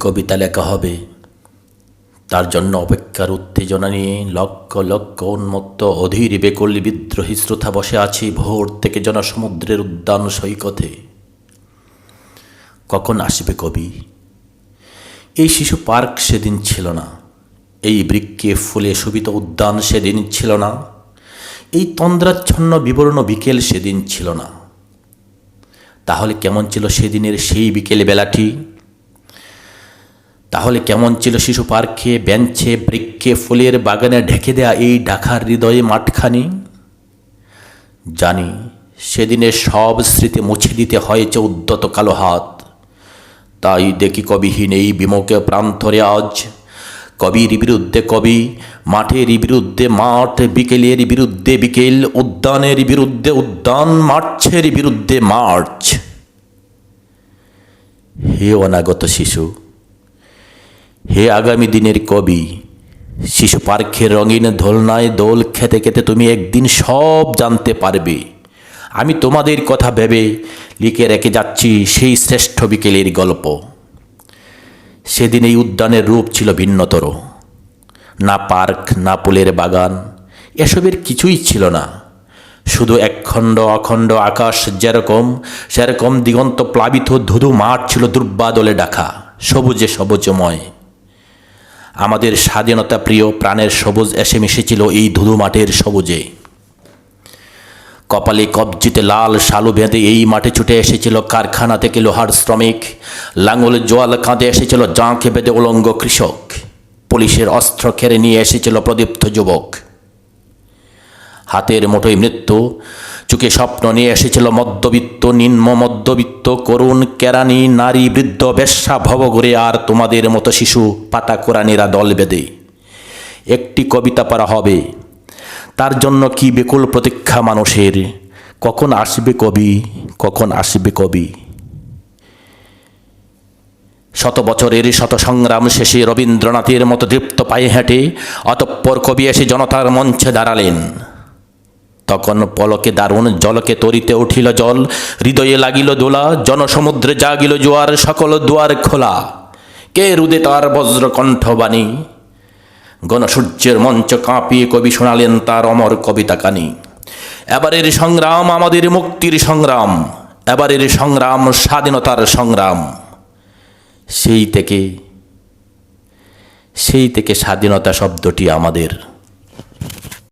কবিতা লেখা হবে। তার জন্য অপেক্ষার উত্তেজনা নিয়ে লক্ষ লক্ষ উন্মত্ত অধীর বেকল বিদ্রোহী শ্রোতা বসে আছি ভোর থেকে জনসমুদ্রের উদ্যান সৈকতে। কখন আসবে কবি? এই শিশু পার্ক সেদিন ছিল না। এই বৃক্ষে ফুলে শোভিত উদ্যান সেদিন ছিল না। এই তন্দ্রাচ্ছন্ন বিবরণ বিকেল সেদিন ছিল না। তাহলে কেমন ছিল সেদিনের সেই বিকেল বেলাটি তাহলে কেমন ছিল শিশু পার্কে, বেঞ্চে বৃক্ষে ফুলের বাগানে ঢেকে দেয়া এই ঢাকার হৃদয়ে মাঠখানি? জানি সেদিনের সব স্মৃতি মুছে দিতে হয়েছে উদ্যত কালো হাত। তাই দেখি কবিহীন এই বিমুখে প্রান্তরে আজ। কবির বিরুদ্ধে কবি, মাঠের বিরুদ্ধে মাঠ, বিকেলের বিরুদ্ধে বিকেল, উদ্যানের বিরুদ্ধে উদ্যান মার্চের বিরুদ্ধে মার্চ হে অনাগত শিশু হে আগামী দিনের কবি, শিশু পার্কের রঙিন দোলনায় দোল খেতে খেতে তুমি একদিন সব জানতে পারবে। আমি তোমাদের কথা ভেবে লিখে রেখে যাচ্ছি সেই শ্রেষ্ঠ বিকেলের গল্প। সেদিন এই উদ্যানের রূপ ছিল ভিন্নতর। না পার্ক, না ফুলের বাগান, এসবের কিছুই ছিল না। শুধু একখণ্ড, অখণ্ড আকাশ যেরকম, সেরকম দিগন্ত প্লাবিত ধুধু মাঠ ছিল দুর্বাদলে ডাকা সবুজে সবুজময়। আমাদের স্বাধীনতা প্রিয় প্রাণের সবুজ এসে মিশেছিল এই ধুধু মাঠের সবুজে। কপালে কবজিতে লাল শালু বেঁধে এই মাঠে ছুটে এসেছিল কারখানা থেকে লোহার শ্রমিক। লাঙল জোয়াল কাঁধে এসেছিল জাঁকে বেঁধে উলঙ্গ কৃষক। পুলিশের অস্ত্র খেড়ে নিয়ে এসেছিল প্রদীপ্ত যুবক। হাতের মুঠোয় মৃত্যু। চোখে স্বপ্ন নিয়ে এসেছিল মধ্যবিত্ত, নিম্ন মধ্যবিত্ত, করুণ, কেরানি, নারী, বৃদ্ধ, বেশ্যা, ভবঘুরে আর তোমাদের মতো শিশু, পাতা কোরআনিরা দল বেঁধে। একটি কবিতা পড়া হবে। তার জন্য কি বেকুল প্রতীক্ষা মানুষের? কখন আসবে কবি? কখন আসবে কবি? শত বছরের শত সংগ্রাম শেষে রবীন্দ্রনাথের মতো দৃপ্ত পায়ে হেঁটে অতঃপর কবি এসে জনতার মঞ্চে দাঁড়ালেন। তখন পলকে দারুণ জলকে তরিতে উঠিল জল, হৃদয়ে লাগিল দোলা, জনসমুদ্রে জাগিল জোয়ার, সকল দুয়ার খোলা। কে রুদে তার বজ্রকণ্ঠবাণী গণসূর্যের মঞ্চ কাঁপিয়ে কবি শোনালেন তার অমর কবিতা কানি। এবারের সংগ্রাম আমাদের মুক্তির সংগ্রাম, এবারের সংগ্রাম স্বাধীনতার সংগ্রাম। সেই থেকে সেই থেকে স্বাধীনতা শব্দটি আমাদের